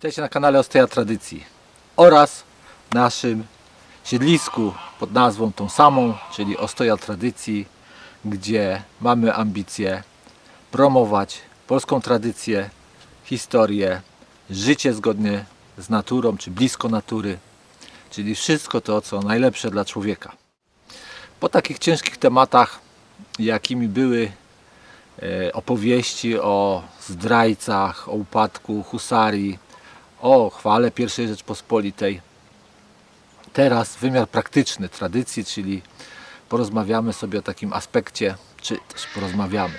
Witajcie na kanale Osteja Tradycji oraz naszym siedlisku pod nazwą tą samą, czyli Ostoja Tradycji, gdzie mamy ambicje promować polską tradycję, historię, życie zgodnie z naturą, czy blisko natury, czyli wszystko to, co najlepsze dla człowieka. Po takich ciężkich tematach, jakimi były e, opowieści o zdrajcach, o upadku husarii, o chwale I Rzeczpospolitej. Teraz wymiar praktyczny tradycji, czyli porozmawiamy sobie o takim aspekcie, czy też porozmawiamy.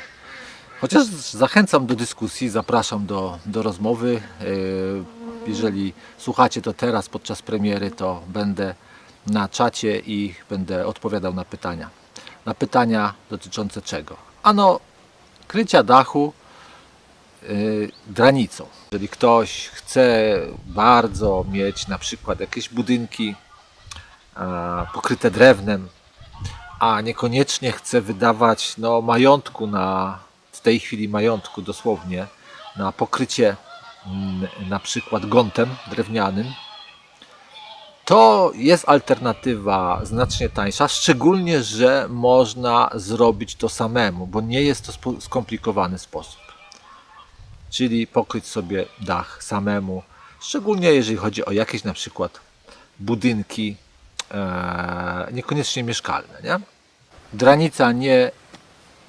Chociaż zachęcam do dyskusji, zapraszam do, do rozmowy. Yy, Jeżeli słuchacie to teraz podczas premiery, to będę na czacie i będę odpowiadał na pytania. Na pytania dotyczące czego? Ano, krycia dachu granicą. Jeżeli ktoś chce bardzo mieć na przykład jakieś budynki pokryte drewnem, a niekoniecznie chce wydawać no, majątku na w tej chwili majątku dosłownie na pokrycie mm, na przykład gontem drewnianym, to jest alternatywa znacznie tańsza, szczególnie, że można zrobić to samemu, bo nie jest to skomplikowany sposób czyli pokryć sobie dach samemu, szczególnie jeżeli chodzi o jakieś na przykład budynki e, niekoniecznie mieszkalne. Nie? Dranica nie,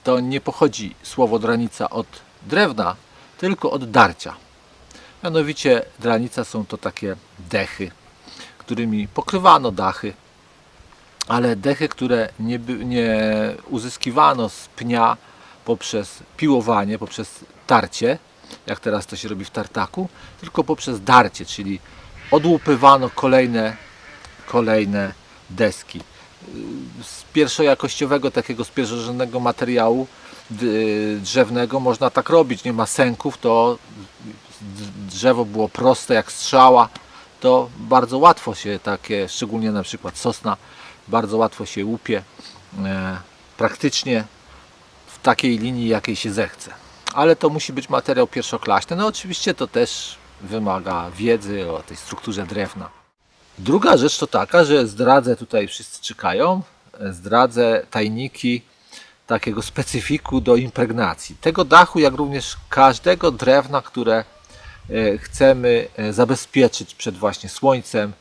to nie pochodzi słowo dranica od drewna, tylko od darcia. Mianowicie dranica są to takie dechy, którymi pokrywano dachy, ale dechy, które nie, nie uzyskiwano z pnia poprzez piłowanie, poprzez tarcie, jak teraz to się robi w tartaku, tylko poprzez darcie, czyli odłupywano kolejne, kolejne deski. Z pierwszojakościowego, takiego z pierwszorzędnego materiału drzewnego można tak robić. Nie ma sęków, to drzewo było proste jak strzała, to bardzo łatwo się takie, szczególnie na przykład sosna, bardzo łatwo się łupie e, praktycznie w takiej linii, jakiej się zechce. Ale to musi być materiał pierwszoklaśny. No oczywiście to też wymaga wiedzy o tej strukturze drewna. Druga rzecz to taka, że zdradzę tutaj wszyscy czekają, zdradzę tajniki takiego specyfiku do impregnacji. Tego dachu, jak również każdego drewna, które e, chcemy e, zabezpieczyć przed właśnie słońcem,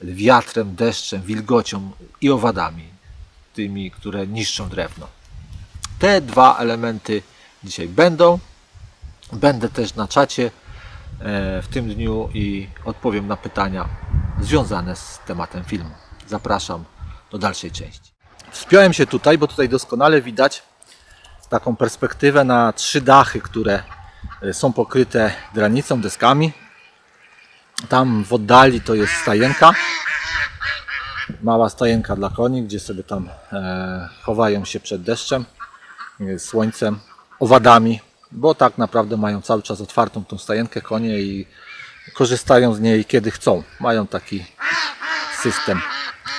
wiatrem, deszczem, wilgocią i owadami, tymi, które niszczą drewno. Te dwa elementy dzisiaj będą. Będę też na czacie e, w tym dniu i odpowiem na pytania związane z tematem filmu. Zapraszam do dalszej części. Wspiąłem się tutaj, bo tutaj doskonale widać taką perspektywę na trzy dachy, które e, są pokryte granicą, deskami. Tam w oddali to jest stajenka. Mała stajenka dla koni, gdzie sobie tam e, chowają się przed deszczem, słońcem, owadami, bo tak naprawdę mają cały czas otwartą tą stajenkę konie i korzystają z niej kiedy chcą. Mają taki system,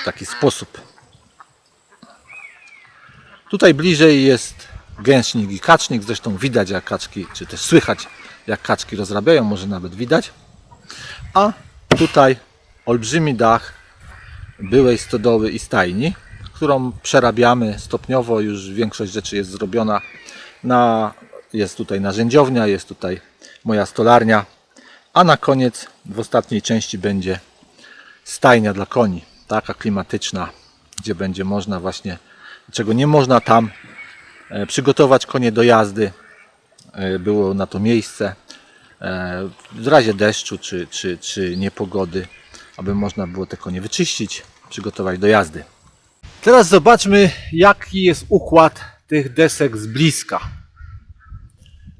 taki sposób. Tutaj bliżej jest gęśnik i kacznik. Zresztą widać jak kaczki, czy też słychać jak kaczki rozrabiają, może nawet widać. A tutaj olbrzymi dach byłej stodoły i stajni, którą przerabiamy stopniowo. Już większość rzeczy jest zrobiona. Na, jest tutaj narzędziownia, jest tutaj moja stolarnia. A na koniec w ostatniej części będzie stajnia dla koni, taka klimatyczna, gdzie będzie można właśnie, czego nie można tam e, przygotować konie do jazdy. E, Było na to miejsce e, w razie deszczu czy, czy, czy niepogody, aby można było te konie wyczyścić, przygotować do jazdy. Teraz zobaczmy, jaki jest układ tych desek z bliska.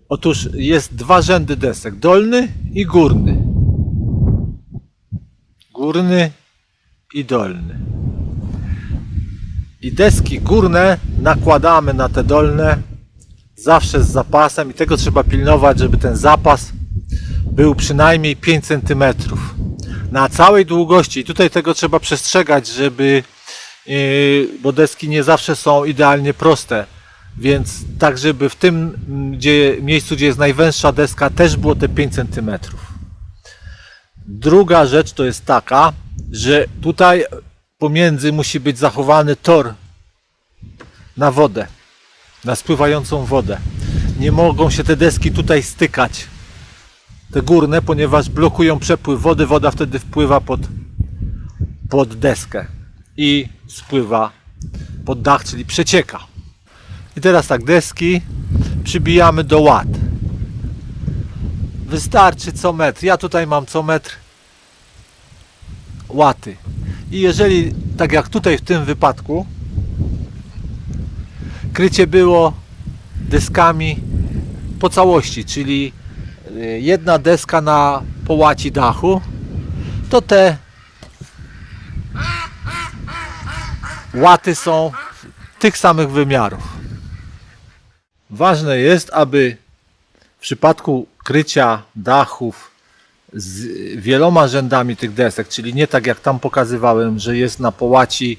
Otóż jest dwa rzędy desek, dolny i górny. Górny i dolny. I deski górne nakładamy na te dolne zawsze z zapasem i tego trzeba pilnować, żeby ten zapas był przynajmniej 5 cm na całej długości. I tutaj tego trzeba przestrzegać, żeby yy, bo deski nie zawsze są idealnie proste. Więc tak, żeby w tym gdzie, miejscu, gdzie jest najwęższa deska, też było te 5 cm. Druga rzecz to jest taka, że tutaj pomiędzy musi być zachowany tor na wodę, na spływającą wodę. Nie mogą się te deski tutaj stykać, te górne, ponieważ blokują przepływ wody. Woda wtedy wpływa pod, pod deskę i spływa pod dach, czyli przecieka. I teraz tak, deski przybijamy do ład. Wystarczy co metr. Ja tutaj mam co metr łaty. I jeżeli, tak jak tutaj w tym wypadku, krycie było deskami po całości, czyli y, jedna deska na połaci dachu, to te łaty są tych samych wymiarów. Ważne jest, aby w przypadku krycia dachów z wieloma rzędami tych desek, czyli nie tak jak tam pokazywałem, że jest na połaci,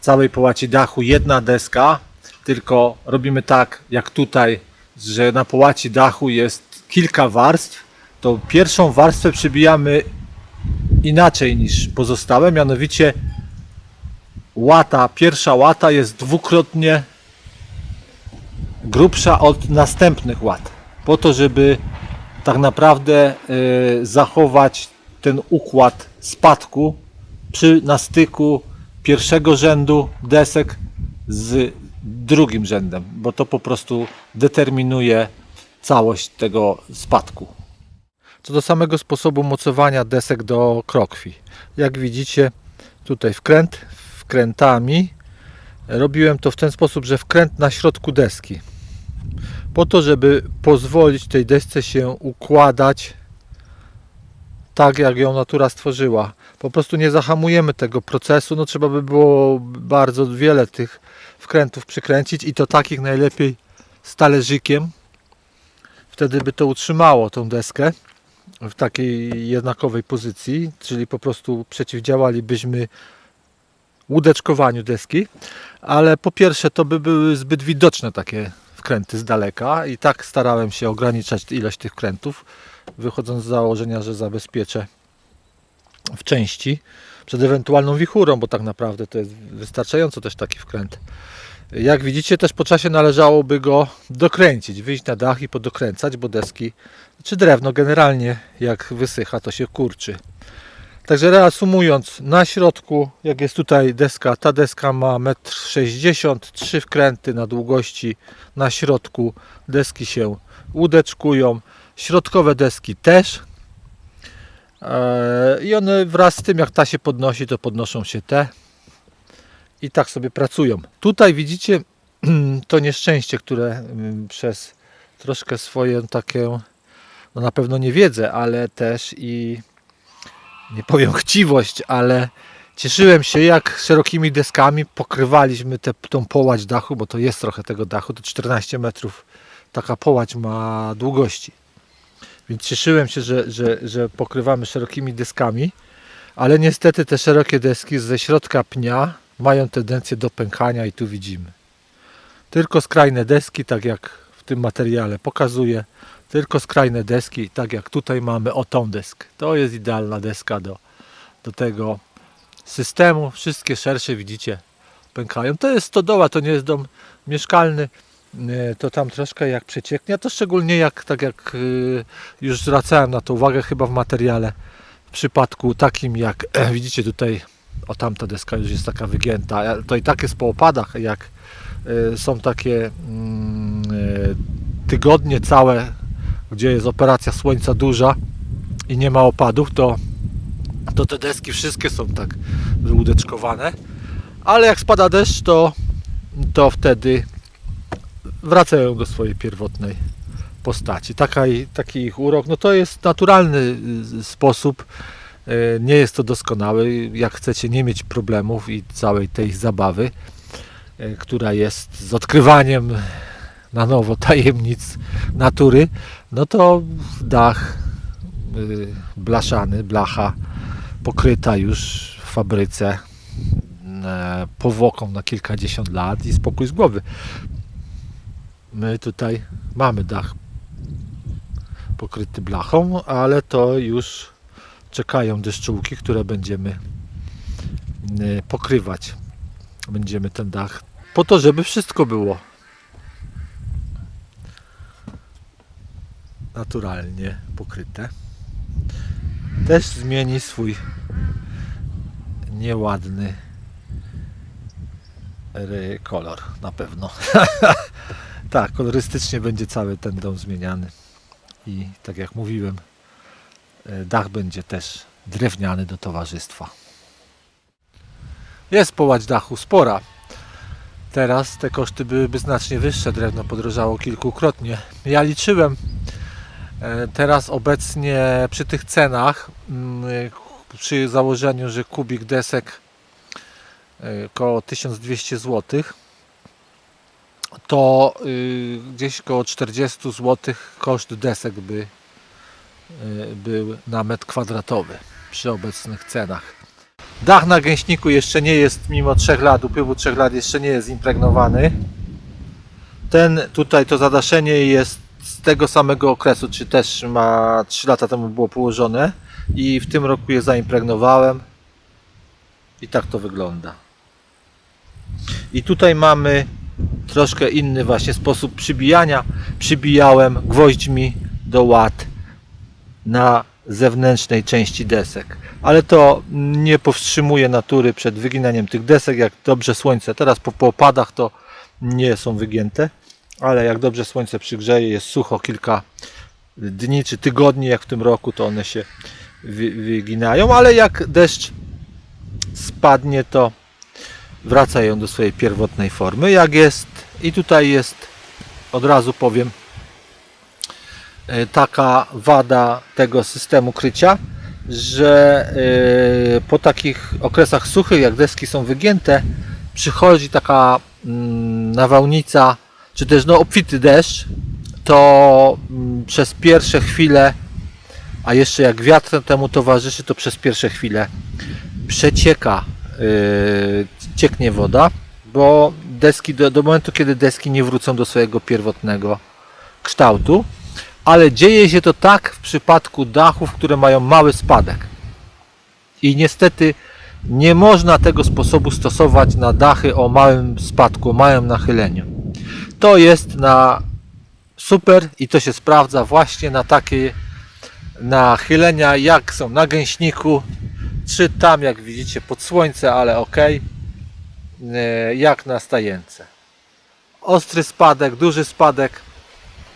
całej połaci dachu jedna deska, tylko robimy tak jak tutaj, że na połaci dachu jest kilka warstw, to pierwszą warstwę przybijamy inaczej niż pozostałe, mianowicie łata, pierwsza łata jest dwukrotnie grubsza od następnych łat. Po to, żeby tak naprawdę y, zachować ten układ spadku przy na styku pierwszego rzędu desek z drugim rzędem, bo to po prostu determinuje całość tego spadku. Co do samego sposobu mocowania desek do krokwi. Jak widzicie, tutaj wkręt, wkrętami. Robiłem to w ten sposób, że wkręt na środku deski. Po to, żeby pozwolić tej desce się układać tak, jak ją natura stworzyła. Po prostu nie zahamujemy tego procesu. No trzeba by było bardzo wiele tych wkrętów przykręcić i to takich najlepiej z talerzykiem. Wtedy by to utrzymało tą deskę w takiej jednakowej pozycji, czyli po prostu przeciwdziałalibyśmy łódeczkowaniu deski, ale po pierwsze to by były zbyt widoczne takie wkręty z daleka i tak starałem się ograniczać ilość tych wkrętów, wychodząc z założenia, że zabezpieczę w części przed ewentualną wichurą, bo tak naprawdę to jest wystarczająco też taki wkręt. Jak widzicie, też po czasie należałoby go dokręcić, wyjść na dach i podokręcać, bo deski, czy drewno generalnie jak wysycha, to się kurczy. Także reasumując, na środku, jak jest tutaj deska, ta deska ma 1,60 m, trzy wkręty na długości na środku. Deski się łódeczkują, środkowe deski też. Eee, I one wraz z tym, jak ta się podnosi, to podnoszą się te i tak sobie pracują. Tutaj widzicie to nieszczęście, które mm, przez troszkę swoją takie, no na pewno nie wiedzę, ale też i nie powiem chciwość, ale cieszyłem się jak szerokimi deskami pokrywaliśmy tę tą połać dachu, bo to jest trochę tego dachu, to 14 metrów taka połać ma długości. Więc cieszyłem się, że, że, że pokrywamy szerokimi deskami, ale niestety te szerokie deski ze środka pnia mają tendencję do pękania i tu widzimy. Tylko skrajne deski, tak jak w tym materiale pokazuję, tylko skrajne deski, tak jak tutaj mamy o tą deskę. To jest idealna deska do, do tego systemu. Wszystkie szersze widzicie pękają. To jest stodoła, to nie jest dom mieszkalny. E, To tam troszkę jak przecieknie, to szczególnie jak, tak jak y, już zwracałem na to uwagę chyba w materiale, w przypadku takim jak widzicie tutaj, o tamta deska już jest taka wygięta, to i tak jest po opadach, jak są takie mm, tygodnie całe gdzie jest operacja słońca duża i nie ma opadów, to, to te deski wszystkie są tak wyłódeczkowane. Ale jak spada deszcz, to, to wtedy wracają do swojej pierwotnej postaci. Taka, taki ich urok, no to jest naturalny y, sposób. Y, Nie jest to doskonały. Jak chcecie nie mieć problemów i całej tej zabawy, y, która jest z odkrywaniem na nowo tajemnic natury, no to dach y, blaszany, blacha pokryta już w fabryce e, powłoką na kilkadziesiąt lat i spokój z głowy. My tutaj mamy dach pokryty blachą, ale to już czekają deszczułki, które będziemy y, pokrywać. Będziemy ten dach po to, żeby wszystko było naturalnie pokryte. Też zmieni swój nieładny kolor na pewno. tak, kolorystycznie będzie cały ten dom zmieniany. I tak jak mówiłem, e, dach będzie też drewniany do towarzystwa. Jest połać dachu spora. Teraz te koszty byłyby znacznie wyższe. Drewno podrożało kilkukrotnie. Ja liczyłem teraz obecnie przy tych cenach, mm, przy założeniu, że kubik desek e, około 1200 zł, to y, gdzieś około 40 zł koszt desek by y, był na metr kwadratowy przy obecnych cenach. Dach na gęśniku jeszcze nie jest, mimo 3 lat, upływu 3 lat jeszcze nie jest impregnowany. Ten tutaj, to zadaszenie jest z tego samego okresu, czy też ma 3 lata temu było położone i w tym roku je zaimpregnowałem i tak to wygląda. I tutaj mamy troszkę inny właśnie sposób przybijania. Przybijałem gwoźdźmi do łat na zewnętrznej części desek. Ale to nie powstrzymuje natury przed wyginaniem tych desek. Jak dobrze słońce, teraz po opadach to nie są wygięte, ale jak dobrze słońce przygrzeje, jest sucho kilka dni czy tygodni, jak w tym roku, to one się wy, wyginają, ale jak deszcz spadnie, to wracają do swojej pierwotnej formy. Jak jest, i tutaj jest, od razu powiem, e, taka wada tego systemu krycia, że e, po takich okresach suchych, jak deski są wygięte, przychodzi taka mm, nawałnica, czy też no, obfity deszcz, to mm, przez pierwsze chwile, a jeszcze jak wiatr temu towarzyszy, to przez pierwsze chwile przecieka, yy, cieknie woda, bo deski do, do momentu, kiedy deski nie wrócą do swojego pierwotnego kształtu, ale dzieje się to tak w przypadku dachów, które mają mały spadek. I niestety nie można tego sposobu stosować na dachy o małym spadku, o małym nachyleniu. To jest na super i to się sprawdza właśnie na takie nachylenia, jak są na gęśniku, czy tam, jak widzicie, pod słońce, ale ok, jak na stajence. Ostry spadek, duży spadek,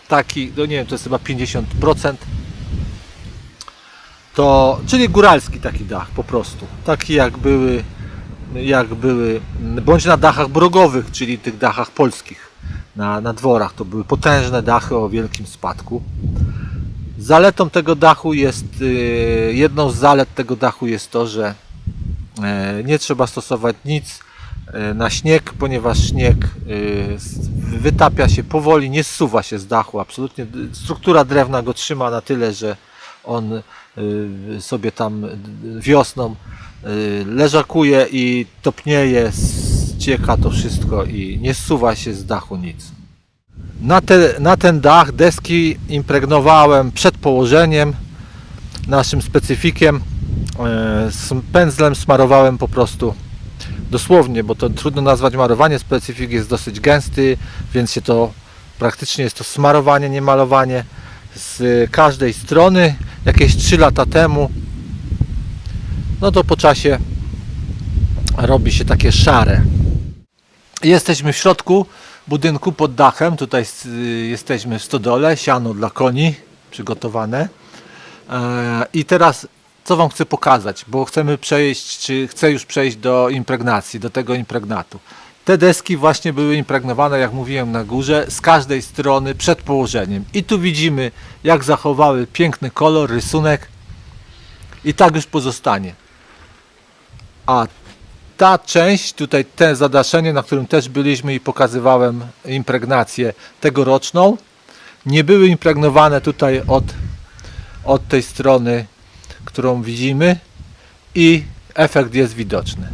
taki, no nie wiem, to jest chyba 50%. To, czyli góralski taki dach po prostu. Taki jak były, jak były, bądź na dachach brogowych, czyli tych dachach polskich, na, na dworach. To były potężne dachy o wielkim spadku. Zaletą tego dachu jest, y, jedną z zalet tego dachu jest to, że e, nie trzeba stosować nic e, na śnieg, ponieważ śnieg y, wytapia się powoli, nie zsuwa się z dachu. Absolutnie struktura drewna go trzyma na tyle, że on y, sobie tam wiosną leżakuje i topnieje, ścieka to wszystko i nie zsuwa się z dachu nic. Na, te, na ten dach deski impregnowałem przed położeniem naszym specyfikiem. E, z pędzlem smarowałem po prostu dosłownie, bo to trudno nazwać marowanie. Specyfik jest dosyć gęsty, więc się to praktycznie jest to smarowanie, nie malowanie z każdej strony. Jakieś 3 lata temu, no to po czasie robi się takie szare. Jesteśmy w środku budynku pod dachem. Tutaj s- jesteśmy w stodole, siano dla koni przygotowane. E, I teraz co Wam chcę pokazać, bo chcemy przejść, czy chcę już przejść do impregnacji, do tego impregnatu. Te deski właśnie były impregnowane, jak mówiłem na górze, z każdej strony przed położeniem. I tu widzimy, jak zachowały piękny kolor, rysunek. I tak już pozostanie. A ta część, tutaj te zadaszenie, na którym też byliśmy i pokazywałem impregnację tegoroczną, nie były impregnowane tutaj od, od tej strony, którą widzimy i efekt jest widoczny.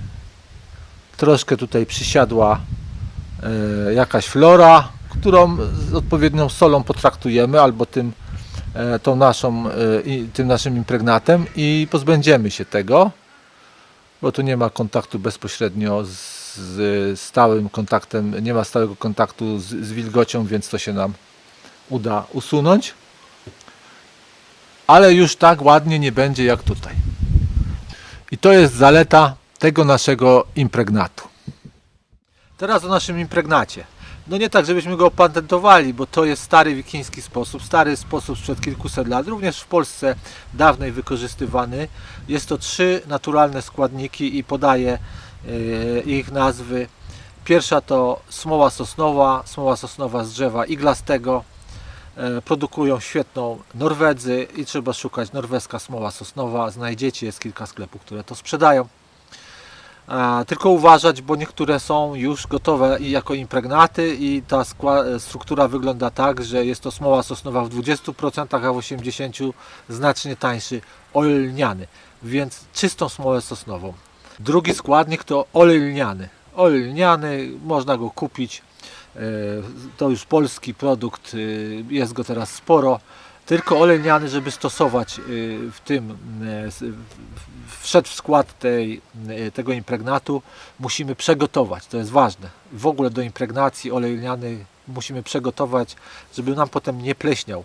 Troszkę tutaj przysiadła e, jakaś flora, którą z odpowiednią solą potraktujemy albo tym e, tą naszą, i- tym naszym impregnatem i pozbędziemy się tego, bo tu nie ma kontaktu bezpośrednio z, stałym kontaktem, nie ma stałego kontaktu z, z wilgocią, więc to się nam uda usunąć. Ale już tak ładnie nie będzie jak tutaj. I to jest zaleta tego naszego impregnatu. Teraz o naszym impregnacie. No nie tak, żebyśmy go opatentowali, bo to jest stary wikiński sposób, stary sposób sprzed kilkuset lat, również w Polsce dawnej wykorzystywany. Jest to trzy naturalne składniki i podaję e, ich nazwy. Pierwsza to smoła sosnowa, smoła sosnowa z drzewa iglastego. E, Produkują świetną Norwedzy i trzeba szukać norweska smoła sosnowa. Znajdziecie, jest kilka sklepów, które to sprzedają. A, tylko uważać, bo niektóre są już gotowe i jako impregnaty i ta skła- struktura wygląda tak, że jest to smoła sosnowa w 20%, a w 80% znacznie tańszy olej lniany, więc czystą smołę sosnową. Drugi składnik to olej lniany. Olej lniany, można go kupić, e, to już polski produkt, e, jest go teraz sporo. Tylko olej lniany, żeby stosować e, w tym, w- wszedł w skład tej, e, tego impregnatu, musimy przegotować. To jest ważne. W ogóle do impregnacji olej lniany musimy przegotować, żeby nam potem nie pleśniał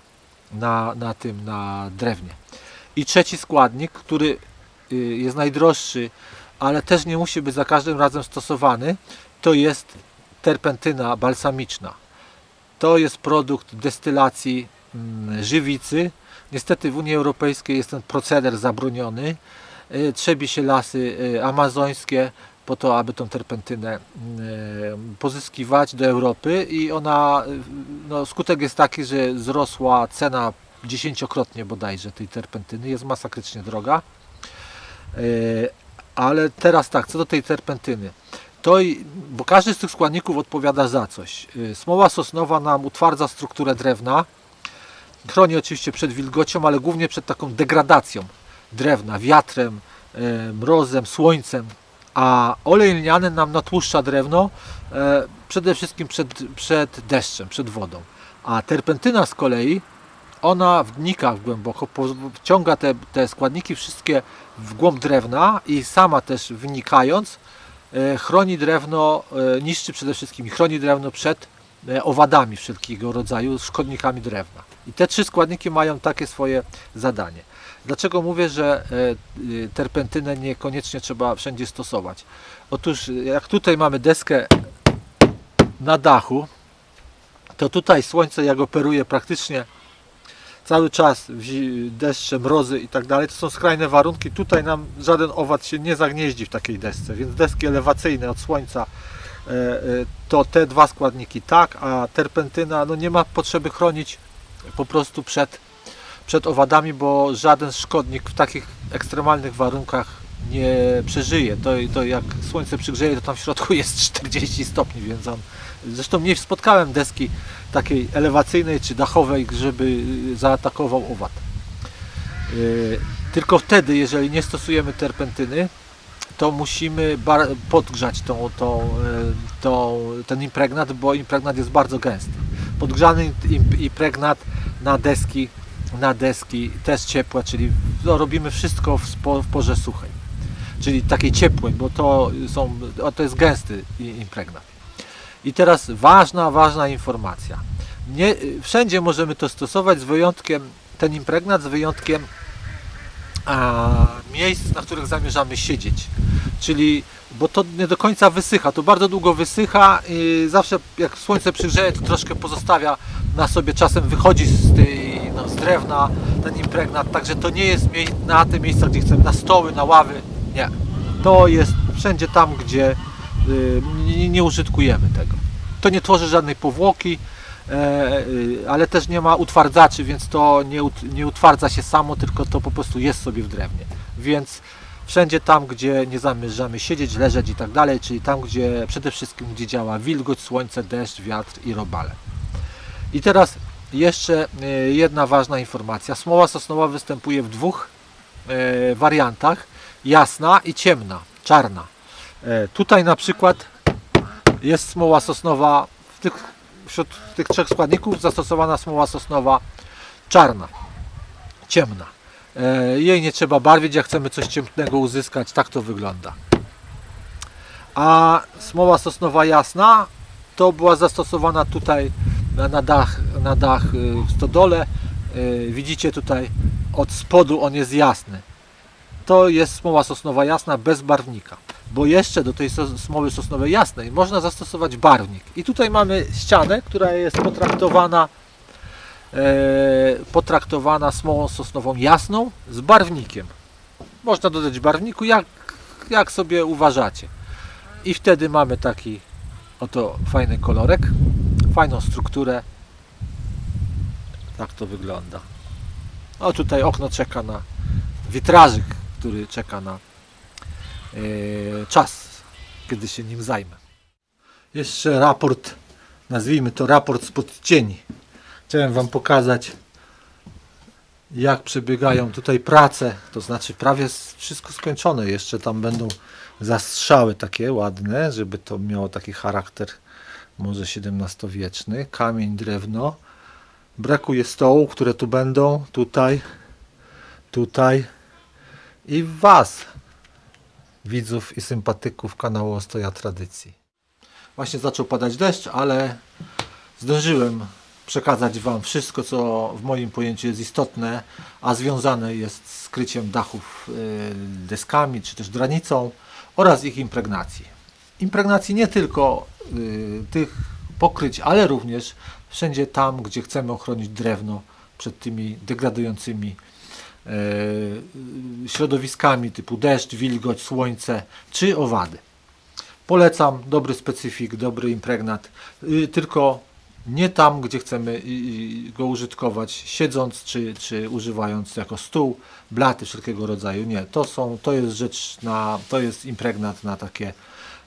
na, na tym, na drewnie. I trzeci składnik, który y, jest najdroższy, ale też nie musi być za każdym razem stosowany, to jest terpentyna balsamiczna. To jest produkt destylacji żywicy. Niestety w Unii Europejskiej jest ten proceder zabroniony. Y, Trzebi się lasy y, amazońskie po to, aby tą terpentynę y, pozyskiwać do Europy i ona, no, skutek jest taki, że wzrosła cena dziesięciokrotnie bodajże tej terpentyny, jest masakrycznie droga. Ale teraz tak, co do tej terpentyny, to bo każdy z tych składników odpowiada za coś. Smoła sosnowa nam utwardza strukturę drewna, chroni oczywiście przed wilgocią, ale głównie przed taką degradacją drewna, wiatrem, e, mrozem, słońcem, a olej lniany nam natłuszcza drewno e, przede wszystkim przed, przed deszczem, przed wodą. A terpentyna z kolei, ona wnika głęboko, wciąga te, te składniki wszystkie w głąb drewna i sama też wynikając e, chroni drewno, niszczy przede wszystkim chroni drewno przed owadami wszelkiego rodzaju, szkodnikami drewna. I te trzy składniki mają takie swoje zadanie. Dlaczego mówię, że e, y, terpentynę niekoniecznie trzeba wszędzie stosować? Otóż jak tutaj mamy deskę na dachu, to tutaj słońce jak operuje praktycznie cały czas, deszcze, mrozy i tak dalej, to są skrajne warunki. Tutaj nam żaden owad się nie zagnieździ w takiej desce, więc deski elewacyjne od słońca e, e, to te dwa składniki tak, a terpentyna no nie ma potrzeby chronić po prostu przed, przed owadami, bo żaden szkodnik w takich ekstremalnych warunkach nie przeżyje. To, to jak słońce przygrzeje, to tam w środku jest 40 stopni, więc on. Zresztą nie spotkałem deski takiej elewacyjnej czy dachowej, żeby y, zaatakował owad. Yy, Tylko wtedy, jeżeli nie stosujemy terpentyny, to musimy podgrzać tą, tą, e, tą, ten impregnat, bo impregnat jest bardzo gęsty. Podgrzany im- impregnat na deski, na deski też ciepłe, czyli no, robimy wszystko w, w porze suchej, czyli takiej ciepłej, bo to, są, to jest gęsty impregnat. I teraz ważna, ważna informacja. Nie, wszędzie możemy to stosować z wyjątkiem, ten impregnat z wyjątkiem miejsc, na których zamierzamy siedzieć. Czyli, bo to nie do końca wysycha, to bardzo długo wysycha i zawsze jak słońce przygrzeje, to troszkę pozostawia na sobie, czasem wychodzi z, tej, no, z drewna ten impregnat, także to nie jest na te miejsca, gdzie chcemy, na stoły, na ławy, nie. To jest wszędzie tam, gdzie y, nie, nie użytkujemy tego. To nie tworzy żadnej powłoki, ale też nie ma utwardzaczy, więc to nie, ut- nie utwardza się samo, tylko to po prostu jest sobie w drewnie. Więc wszędzie tam, gdzie nie zamierzamy siedzieć, leżeć i tak dalej, czyli tam, gdzie przede wszystkim gdzie działa wilgoć, słońce, deszcz, wiatr i robale. I teraz jeszcze e, jedna ważna informacja. Smoła sosnowa występuje w dwóch e, wariantach: jasna i ciemna, czarna. E, Tutaj na przykład jest smoła sosnowa w tych, wśród tych trzech składników zastosowana smoła sosnowa czarna. ciemna. E, Jej nie trzeba barwić, jak chcemy coś ciemnego uzyskać, tak to wygląda. A smoła sosnowa jasna to była zastosowana tutaj na, dach, na dach y, w stodole. Y, Widzicie tutaj od spodu on jest jasny. To jest smoła sosnowa jasna bez barwnika. Bo jeszcze do tej smoły sosnowej jasnej można zastosować barwnik. I tutaj mamy ścianę, która jest potraktowana e, potraktowana smołą sosnową jasną z barwnikiem. Można dodać barwniku jak, jak sobie uważacie. I wtedy mamy taki oto fajny kolorek, fajną strukturę. Tak to wygląda. O tutaj okno czeka na witrażyk, który czeka na czas, kiedy się nim zajmę. Jeszcze raport, nazwijmy to raport spod cieni. Chciałem Wam pokazać, jak przebiegają tutaj prace. To znaczy, prawie wszystko skończone. Jeszcze tam będą zastrzały takie ładne, żeby to miało taki charakter może XVII-wieczny. Kamień, drewno. Brakuje stołu, które tu będą. Tutaj, tutaj. I Was, widzów i sympatyków kanału Ostoja Tradycji. Właśnie zaczął padać deszcz, ale zdążyłem przekazać Wam wszystko, co w moim pojęciu jest istotne, a związane jest z kryciem dachów y, deskami czy też dranicą oraz ich impregnacji. Impregnacji nie tylko y, tych pokryć, ale również wszędzie tam, gdzie chcemy ochronić drewno przed tymi degradującymi środowiskami typu deszcz, wilgoć, słońce czy owady. Polecam dobry specyfik, dobry impregnat, y, tylko nie tam, gdzie chcemy y, y, go użytkować, siedząc czy, czy używając jako stół, blaty wszelkiego rodzaju. Nie, to, są, to jest rzecz na, to jest impregnat na takie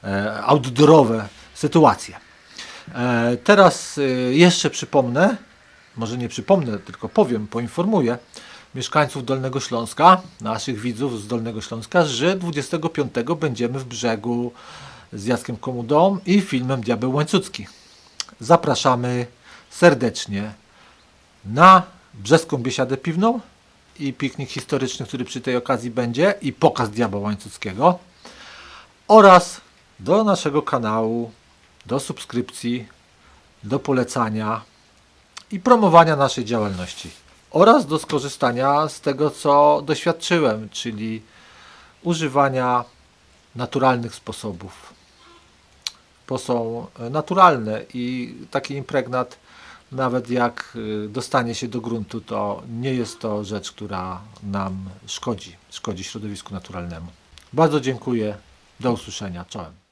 e, outdoorowe sytuacje. E, teraz e, jeszcze przypomnę, może nie przypomnę, tylko powiem, poinformuję mieszkańców Dolnego Śląska, naszych widzów z Dolnego Śląska, że 25 będziemy w brzegu z Jackiem Komudą i filmem Diabeł Łańcucki. Zapraszamy serdecznie na brzeską biesiadę piwną i piknik historyczny, który przy tej okazji będzie i pokaz Diabła Łańcuckiego oraz do naszego kanału, do subskrypcji, do polecania i promowania naszej działalności oraz do skorzystania z tego, co doświadczyłem, czyli używania naturalnych sposobów. Bo są e, naturalne i taki impregnat, nawet jak y, dostanie się do gruntu, to nie jest to rzecz, która nam szkodzi, szkodzi środowisku naturalnemu. Bardzo dziękuję. Do usłyszenia. Czołem.